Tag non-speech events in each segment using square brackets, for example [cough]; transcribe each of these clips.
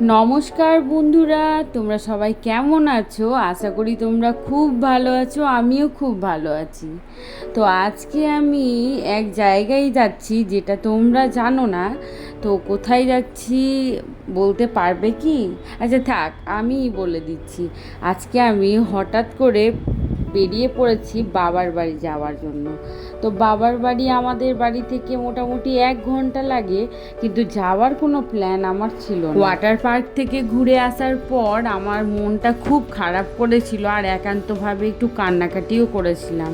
নমস্কার বন্ধুরা, তোমরা সবাই কেমন আছো? আশা করি তোমরা খুব ভালো আছো, আমিও খুব ভালো আছি। তো আজকে আমি এক জায়গায় যাচ্ছি যেটা তোমরা জানো না, তো কোথায় যাচ্ছি বলতে পারবে কি? আচ্ছা থাক, আমিই বলে দিচ্ছি। আজকে আমি হঠাৎ করে বেরিয়ে পড়েছি বাবার বাড়ি যাওয়ার জন্য। তো বাবার বাড়ি আমাদের বাড়ি থেকে মোটামুটি এক ঘণ্টা লাগে, কিন্তু যাওয়ার কোনো প্ল্যান আমার ছিল ওয়াটার পার্ক থেকে ঘুরে আসার পর আমার মনটা খুব খারাপ করেছিল আর একান্তভাবে একটু কান্নাকাটিও করেছিলাম।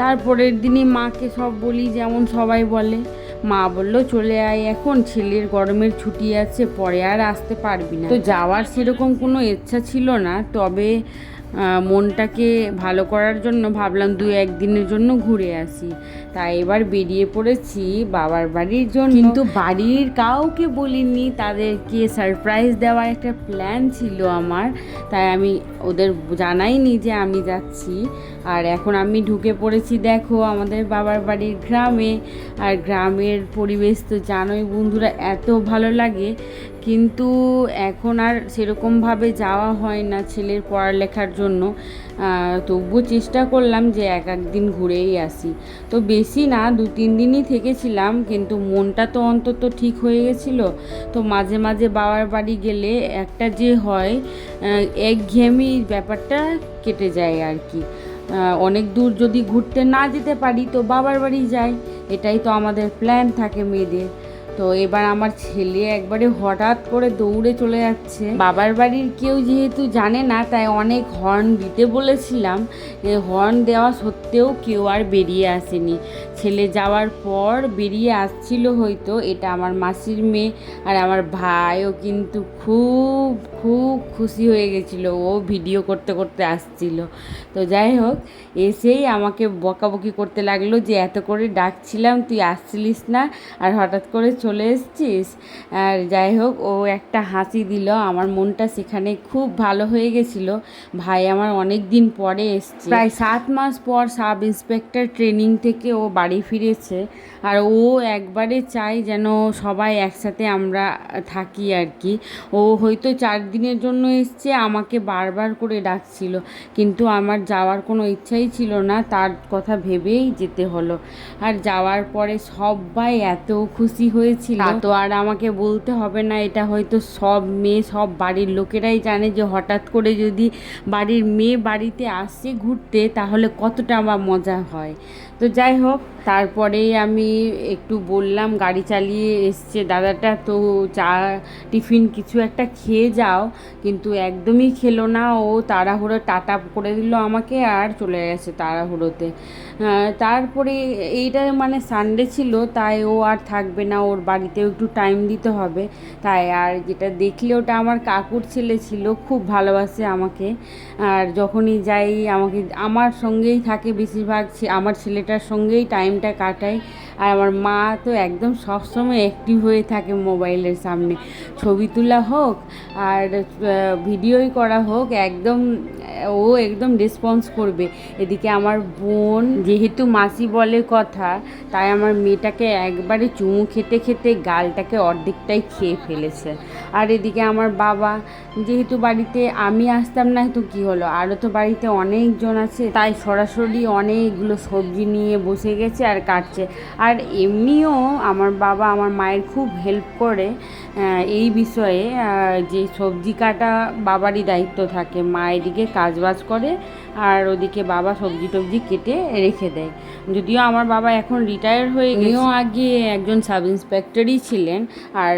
তারপরের দিনই মাকে সব বলি, যেমন সবাই বলে, মা বলল চলে আয় এখন, ছেলের গরমের ছুটি আছে, পরে আর আসতে পারবি না। তো যাওয়ার সেরকম কোনো ইচ্ছা ছিল না, তবে মনটাকে ভালো করার জন্য ভাবলাম দু একদিনের জন্য ঘুরে আসি। তাই এবার বেরিয়ে পড়েছি বাবার বাড়ির জন্য। কিন্তু বাড়ির কাউকে বলিনি, তাদেরকে সারপ্রাইজ দেওয়ার একটা প্ল্যান ছিল আমার। তাই আমি ওদের জানাইনি যে আমি যাচ্ছি। আর এখন আমি ঢুকে পড়েছি, দেখো, আমাদের বাবার বাড়ির গ্রামে। আর গ্রামের পরিবেশ তো জানোই বন্ধুরা, এত ভালো লাগে। কিন্তু এখন আর সেরকমভাবে যাওয়া হয় না ছেলের পড়ালেখার জন্য। তবুও চেষ্টা করলাম যে এক একদিন ঘুরেই আসি। তো বেশি না, দু, তিন দিনই থেকেছিলাম, কিন্তু মনটা তো অন্তত ঠিক হয়ে গেছিল। তো মাঝে মাঝে বাবার বাড়ি গেলে একটা যে হয় একঘেয়েমি ব্যাপারটা কেটে যায় আর কি। অনেক দূর যদি ঘুরতে না যেতে পারি, তো বাবার বাড়ি যাই। এটাই তো আমাদের প্ল্যান থাকে মেয়েদের। তো এবার আমার ছেলে একবারে হঠাৎ করে দৌড়ে চলে যাচ্ছে। বাবার বাড়ির কেউ যেহেতু জানে না, তাই অনেক হর্ন দিতে বলেছিলাম। হর্ন দেওয়া সত্ত্বেও কেউ আর বেরিয়ে আসেনি। ছেলে যাওয়ার পর বেরিয়ে আসছিল হয়তো, এটা আমার মাসির মেয়ে আর আমার ভাইও কিন্তু খুব খুব খুশি হয়ে গেছিল। ও ভিডিও করতে করতে আসছিল। তো যাই হোক, এসেই আমাকে বকাবকি করতে লাগল যে, এত করে ডাকছিলাম, তুই আসছিলিস না? আর হঠাৎ করে চলে এসছিস? আর যাই হোক, ও একটা হাসি দিল। আমার মনটা সেখানে খুব ভালো হয়ে গেছিল। ভাই আমার অনেক দিন পরে এসছে। প্রায় সাত মাস পর সাব ইন্সপেক্টর ট্রেনিং থেকে ও বাড়ি ফিরেছে। আর ও একবারে চাই যেন সবাই একসাথে আমরা থাকি আর কি। ও হয়তো চার দিনের জন্য এসছে, আমাকে বারবার করে ডাকছিল। কিন্তু আমার যাওয়ার কোনো ইচ্ছাই ছিল না, তার কথা ভেবেই যেতে হলো। আর যাওয়ার পরে সবাই এত খুশি হয়েছিল তো আর আমাকে বলতে হবে না, এটা হয়তো সব মেয়ে, সব বাড়ির লোকেরাই জানে যে হঠাৎ করে যদি বাড়ির মেয়ে বাড়িতে আসে ঘুরতে, তাহলে কতটা আমার মজা হয়। তো যাই হোক তারপরেই আমি একটু বললাম, গাড়ি চালিয়ে এসছে দাদাটা, তো চা, টিফিন কিছু একটা খেয়ে যাও। কিন্তু একদমই খেলো না, ও তাড়াহুড়ো টাটা করে দিল আমাকে আর চলে গেছে তাড়াহুড়োতে। তারপরে এইটা মানে সানডে ছিল, তাই ও আর থাকবে না, ওর বাড়িতেও একটু টাইম দিতে হবে। তাই আর যেটা দেখলে ওটা আমার কাকুর ছেলে ছিল, খুব ভালোবাসে আমাকে। আর যখনই যাই আমাকে, আমার সঙ্গেই থাকে বেশিরভাগ আমার ছেলেটার সঙ্গেই টাইমটা কাটাই। আর আমার মা তো একদম সবসময় অ্যাক্টিভ হয়ে থাকে মোবাইলের সামনে। ছবি তোলা হোক আর ভিডিওই করা হোক, একদম ও একদম রেসপন্স করবে। এদিকে আমার বোন যেহেতু মাসি বলে কথা, তাই আমার মেয়েটাকে একবারে চুমু খেতে খেতে গালটাকে অর্ধেকটাই খেয়ে ফেলেছে। আর এদিকে আমার বাবা, যেহেতু বাড়িতে আমি আসতাম না তো কী হলো? আরও তো বাড়িতে অনেকজন আছে, তাই সরাসরি অনেকগুলো সবজি নিয়ে বসে গেছে আর কাটছে। আর এমনিও আমার বাবা আমার মায়ের খুব হেল্প করে এই বিষয়ে যে সবজি কাটা বাবারই দায়িত্ব থাকে, মা এদিকে কাজবাজ করে আর ওদিকে বাবা সবজি টবজি কেটে রেখে দেয়। যদিও আমার বাবা এখন রিটায়ার হয়ে গেছেও আগে একজন সাব ইন্সপেক্টরই ছিলেন। আর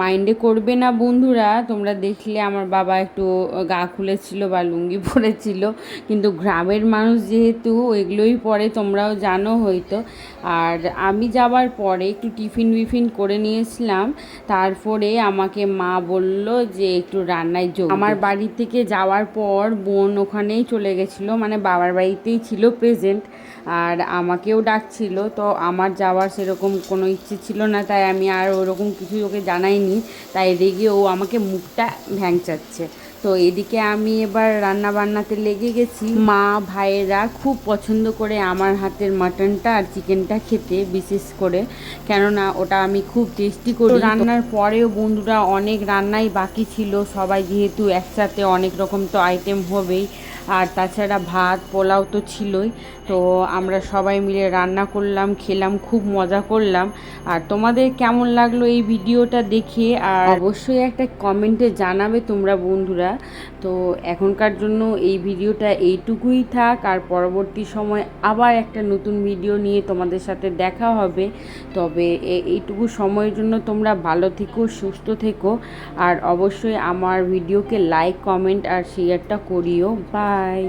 মাইন্ডে করবে না বন্ধুরা, তোমরা দেখলে আমার বাবা একটু গা খুলেছিল বা লুঙ্গি [laughs] পরেছিল। কিন্তু গ্রামের মানুষ যেহেতু এগুলোই পরে, তোমরাও জানো হয়তো। আর আমি যাবার পরে একটু টিফিন বিফিন করে নিয়েছিলাম। তারপরে আমাকে মা বলল যে, একটু রান্নায় যোগ আমার বাড়ি থেকে যাওয়ার পর, বোন ওখানেই চলে গেছিল মানে বাবার বাড়িতেই ছিল প্রেজেন্ট আর আমাকেও ডাকছিল, তো আমার যাওয়ার সেরকম কোনো ইচ্ছে ছিল না, তাই আমি আর ওরকম কিছু ওকে জানাইনি, তাই রেগে ও আমাকে মুখটা ভ্যাংচাচ্ছে। তো এদিকে আমি এবার রান্না বান্নাতে লেগে গেছি। মা, ভাইয়েরা খুব পছন্দ করে আমার হাতের মাটনটা আর চিকেনটা খেতে বিশেষ করে। কেননা ওটা আমি খুব টেস্টি করি। রান্নার পরেও বন্ধুরা অনেক রান্নাই বাকি ছিল। সবাই যেহেতু একসাথে অনেক রকম তো আইটেম হবেই। আর তাছাড়া ভাত, পোলাও তো ছিলই। তো আমরা সবাই মিলে রান্না করলাম, খেলাম, খুব মজা করলাম। আর তোমাদের কেমন লাগল এই ভিডিওটা দেখে? আর অবশ্যই একটা কমেন্টে জানাবে তোমরা বন্ধুরা। তো এখনকার জন্য এই ভিডিওটা এইটুকুই থাক, আর পরবর্তী সময় আবার একটা নতুন ভিডিও নিয়ে তোমাদের সাথে দেখা হবে। তবে এইটুকু সময়ের জন্য তোমরা ভালো থেকো, সুস্থ থেকো, আর অবশ্যই আমার ভিডিওকে লাইক কমেন্ট আর শেয়ারটা করিও। বাই